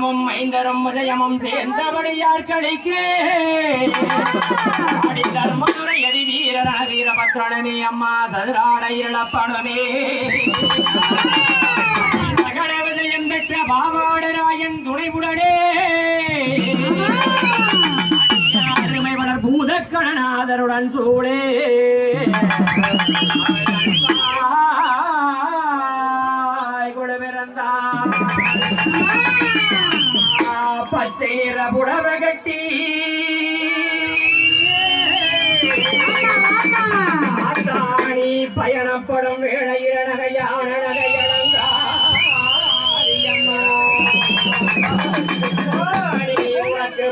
தவமும் ஐந்தரும் விஜயமும் சேர்ந்தபடியார் கழிக்கு அடி தர்மதுரை அதி வீரர வீரபத்ரணமே அம்மா சதுராட இழப்பணுமே சகல விஜயம் பெற்ற பாவாடராயன் துணைவுடனே அருமை வளர் பூதக்கணநாதருடன் சூழே குழுவிறந்தார் பச்சைர புடவ கட்டி ஆத்தாணி பயணப்படும் வேளையிற நகையான நகையலங்காரியம்மா உனக்கு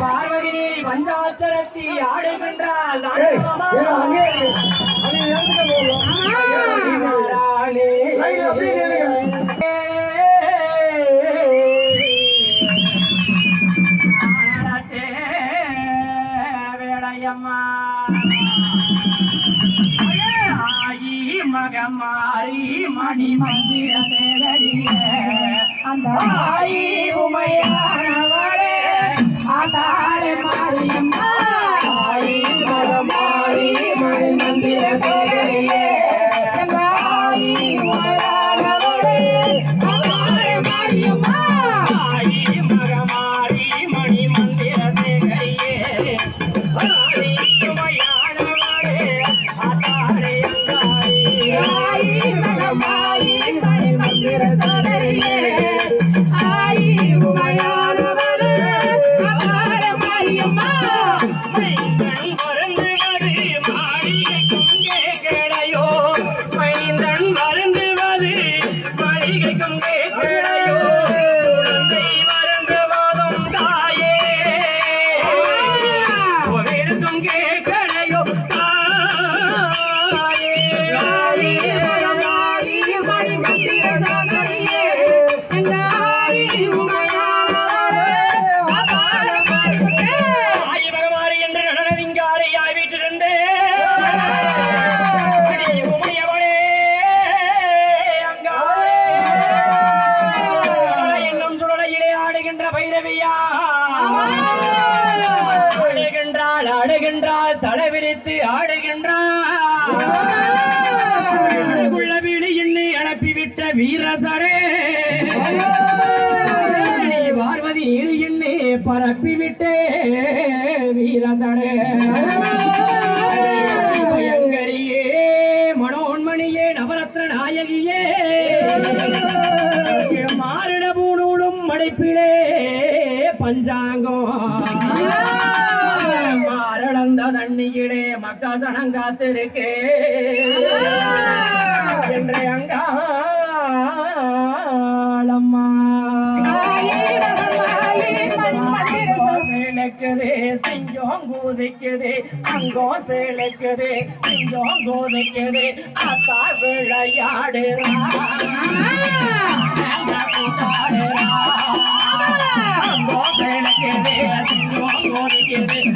பார்வதி தேவி பஞ்சாட்சரத்தி ஆடுகின்றாள் மகமாரி மணி மந்திர சேகரியே அந்த ஆயி உமையானவளே ஆத்தாளே மாரியம்மா ஆயி மகமாரி மணி மந்திர சேகரியே அந்த ஆயி ஆடுகின்றாள் ஆடுகின்றாள் தலை விரித்து ஆடுகின்றாள். விழி என்னை அனுப்பிவிட்ட வீரசரே. பரப்பிவிட்டே வீரசரே பயங்கரியே மனோன்மணியே நவரத்ன நாயகியே. மாறிட பூணூடும் மடைப்பிலே பஞ்சாங்கம். மாரளந்த தண்ணியிலே மக்காசனம் காத்திருக்கே. என்று அங்காளம்மா. சேலக்குது சிங்கம் கூதிக்குது அங்கோ சேலக்குது சிங்கம் கூதிக்குது அத்தா விளையாடுறா. கூத்தாடுறா அங்கோ சேலக்குது சிங்கம் கூதிக்குது.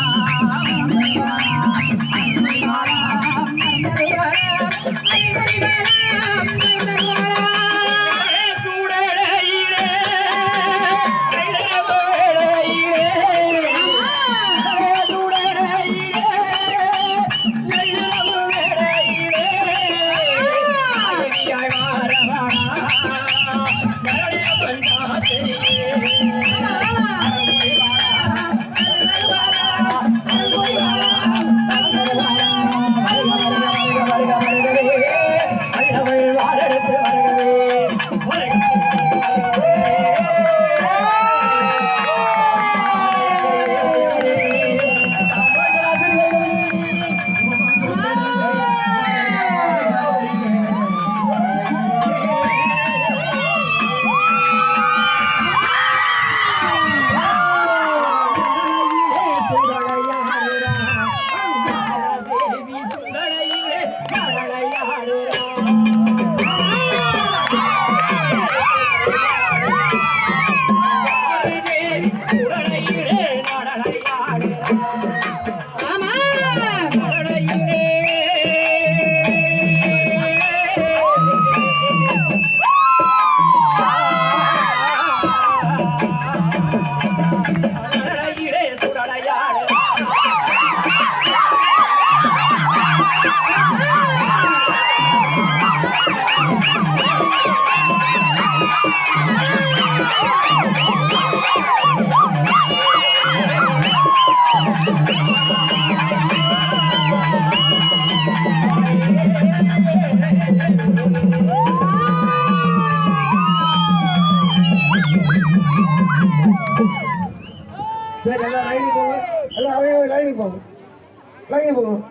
யாரடி சரி எல்லாம் லைனுக்கு போங்க. எல்லாம் அவையாவே லைனுக்கு போங்க. லைனுக்கு போங்க.